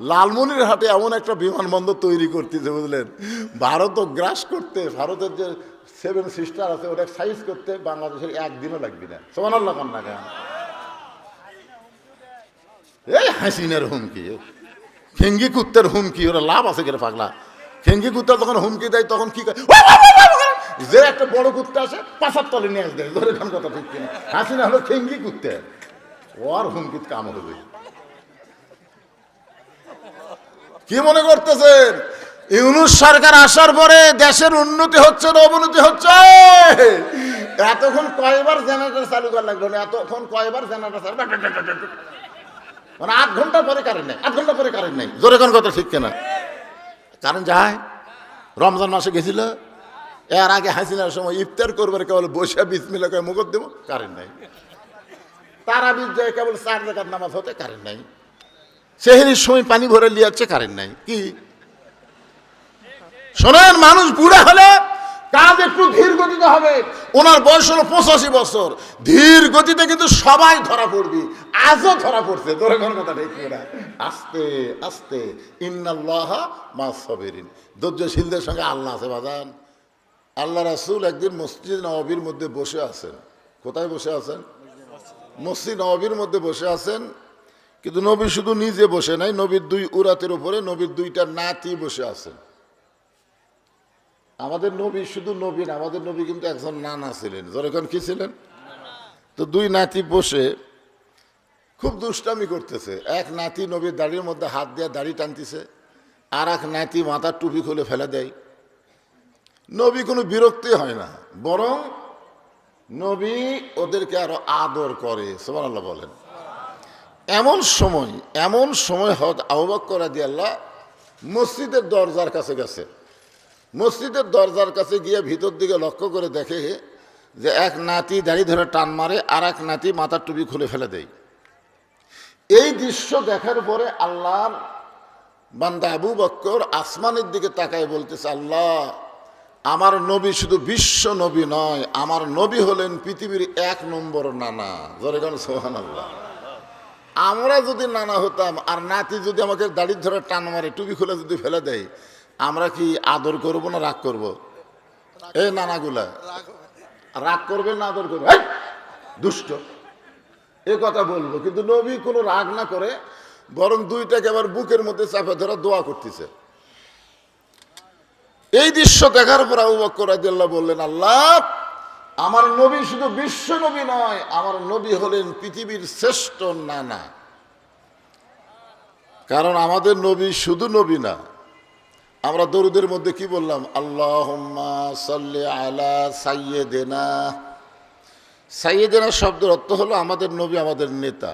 লালমনির হাটে এমন একটা বিমানবন্দর তৈরি করতেছে, বুঝলেন? ভারতও গ্রাস করতে, ভারতের যে সেভেন সিস্টার আছে ওটা সাইজ করতে বাংলাদেশের একদিনও লাগবে না। সমান আল্লাহ না কেন এই হাসিনার হুমকি ফেঙ্গি কুত্তের হুমকি, ওরা লাভ আছে কেন পাগলা? ফেঙ্গি কুত্তা যখন হুমকি দেয়, তখন কি করে? যে একটা বড় কুত্তা আসে পাশার তলে নিয়ে আসবে ধরে কথা ঠিক কিনা। হাসিনা হলো ফেঙ্গি কুত্তে। ওর হুমকিত কাম হবে। কি মনে করতেছেন? ইউনুস সরকার আসার পরে দেশের উন্নতি হচ্ছে না অবনতি হচ্ছে? এতক্ষণ কয়বার জেনারেটর চালু করা লাগল না? এতক্ষণ কয়বার জেনারেটর মানে আধ ঘণ্টা পরে কারেন্ট নেই, আধ ঘণ্টা পরে কারেন্ট নেই। জোরে কোন কথা ঠিক কেনা? কারেন্ট যায়। রমজান মাসে গেছিল। এর আগে হাসিনার সময় ইফতার করবার কেবল বসে বিসমিল্লা করে মুখত দেবো কারেন্ট নাই। তারা বীজ যায় কেবল চার জায়গার নামাজ হতে কারেন্ট নাই। সেহেরির সময় পানি ভরে লিয়াচ্ছে কারেন্ট নাই। কি? শোনেন, মানুষ বুড়া হলে কাজ একটু ধীর গতিতে হবে। ওনার বয়স হলো পঁচাশি বছর। ধীর গতিতে কিন্তু সবাই ধরা পড়বি। আজও ধরা পড়ছে। তোর কোন কথা আস্তে আস্তে। ইন্নাল্লাহ মা সবেরিন। ধৈর্যশীলদের সঙ্গে আল্লাহ আছে, বাজান। আল্লাহ রাসুল একদিন মসজিদ নবাবির মধ্যে বসে আছেন। কোথায় বসে আছেন? মসজিদ নবাবির মধ্যে বসে আছেন। কিন্তু নবী শুধু নিজে বসে নাই, নবীর দুই উরাতের উপরে নবীর দুইটা নাতি বসে আছেন। আমাদের নবী শুধু নবী না, আমাদের নবী কিন্তু একজন নানা ছিলেন। যখন কি ছিলেন? তো দুই নাতি বসে খুব দুষ্টামি করতেছে। এক নাতি নবীর দাড়ির মধ্যে হাত দিয়ে দাড়ি টানতেছে আর এক নাতি মাথার টুপি খুলে ফেলে দেয়। নবী কোনো বিরক্তি হয় না, বরং নবী ওদেরকে আরও আদর করে সোমান বলেন। এমন সময় এমন সময় হত আহ্বাক করা দিয়ে আল্লাহ মসজিদের দরজার কাছে গেছে। মসজিদের দরজার কাছে গিয়ে ভিতর দিকে লক্ষ্য করে দেখে যে এক নাতি দাড়ি ধরে টান মারে আর এক নাতি মাথার টুপি খুলে ফেলে দেয়। এই দৃশ্য দেখার পরে আল্লাহ বান্দা আবু বক্কর আসমানের দিকে তাকায় বলতেছে, আল্লাহ, আমার নবী শুধু বিশ্ব নবী নয়, আমার নবী হলেন পৃথিবীর এক নম্বর নানা। জরেগান সোহান আল্লাহ আমরা যদি নানা হতাম, আর নাতি যদি আমাকে দাড়ির ধরে টান মারে, টুপি খুলে যদি ফেলে দেয়, আমরা কি আদর করব না রাগ করব? এই নানাগুলা। রাগ করবে না, আদর করবে? দুষ্ট। এ কথা বলব, কিন্তু নবী কোনো রাগ না করে, বরং দুইটাকে আবার বুকের মধ্যে চাপে ধরা দোয়া করতেছে। এই দৃশ্য দেখার পর আবু বক্কর বললেন, আল্লাহ আমার নবী শুধু বিশ্ব নবী নয়, আমার নবী হলেন পৃথিবীর শ্রেষ্ঠ নানা। কারণ আমাদের নবী শুধু নবী না, আমরা দরুদের মধ্যে কি বললাম? আল্লাহ আলা সাইয়েদেনা সাইয়েদেনা শব্দের অর্থ হলো আমাদের নবী, আমাদের নেতা।